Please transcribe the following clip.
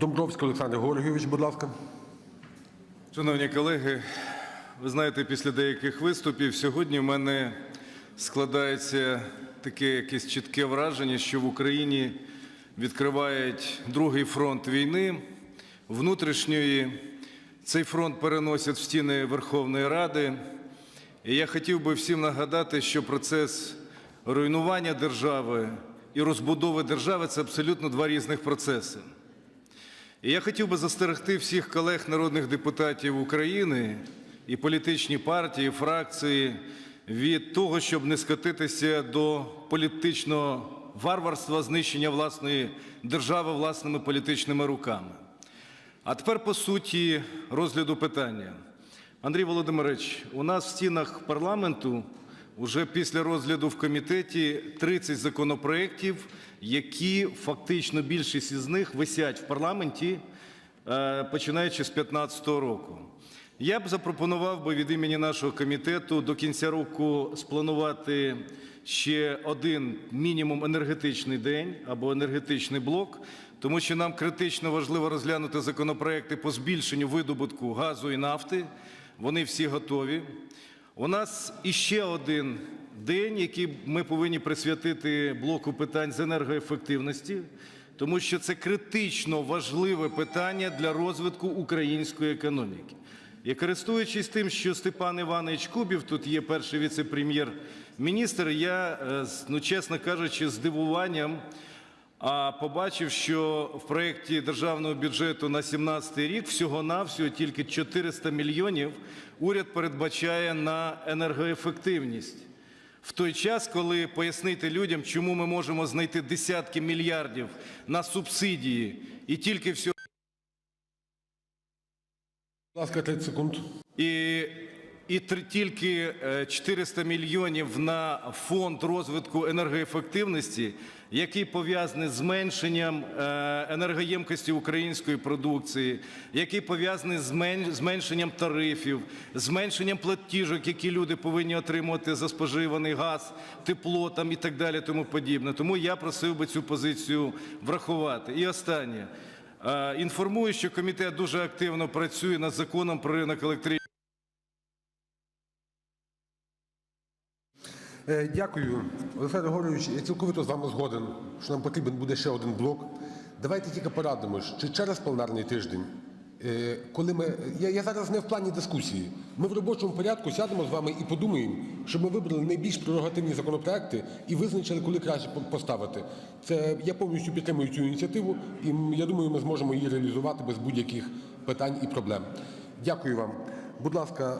Домбровський Олександр Георгійович, будь ласка. Шановні колеги, ви знаєте, після деяких виступів сьогодні в мене складається таке якесь чітке враження, що в Україні відкривають другий фронт війни внутрішньої. Цей фронт переносять в стіни Верховної Ради. І я хотів би всім нагадати, що процес руйнування держави і розбудови держави це абсолютно два різних процеси. Я хотів би застерегти всіх колег народних депутатів України і політичні партії, фракції від того, щоб не скотитися до політичного варварства, знищення власної держави власними політичними руками. А тепер по суті розгляду питання. Андрій Володимирович, у нас в стінах парламенту вже після розгляду в комітеті 30 законопроєктів, які фактично більшість із них висять в парламенті, е, починаючи з 2015 року. Я б запропонував би від імені нашого комітету до кінця року спланувати ще один мінімум енергетичний день або енергетичний блок, тому що нам критично важливо розглянути законопроекти по збільшенню видобутку газу і нафти. Вони всі готові. У нас іще один день, який ми повинні присвятити блоку питань з енергоефективності, тому що це критично важливе питання для розвитку української економіки. І користуючись тим, що Степан Іванович Кубів тут є перший віце-прем'єр-міністр, я, е, ну, чесно кажучи, здивуванням а побачив, що в проєкті державного бюджету на 17 рік всього-навсього тільки 400 мільйонів уряд передбачає на енергоефективність. В той час, коли пояснити людям, чому ми можемо знайти десятки мільярдів на субсидії і тільки всього Будь ласка, 30 секунд. і, і тільки е, 400 мільйонів на фонд розвитку енергоефективності, який пов'язаний з зменшенням е, енергоємкості української продукції, який пов'язаний з зменшенням тарифів, зменшенням платіжок, які люди повинні отримувати за споживаний газ, тепло там і так далі, тому подібне. Тому я просив би цю позицію врахувати. І останнє. Е, Інформую, що комітет дуже активно працює над законом про ринок електричної Дякую. Олександр Георгійович, я цілковито з вами згоден, що нам потрібен буде ще один блок. Давайте тільки порадимось, чи через пленарний тиждень, е, коли ми. Я, я зараз не в плані дискусії. Ми в робочому порядку сядемо з вами і подумаємо, щоб ми вибрали найбільш прерогативні законопроекти і визначили, коли краще поставити. Це я повністю підтримую цю ініціативу, і я думаю, ми зможемо її реалізувати без будь-яких питань і проблем. Дякую вам. Будь ласка.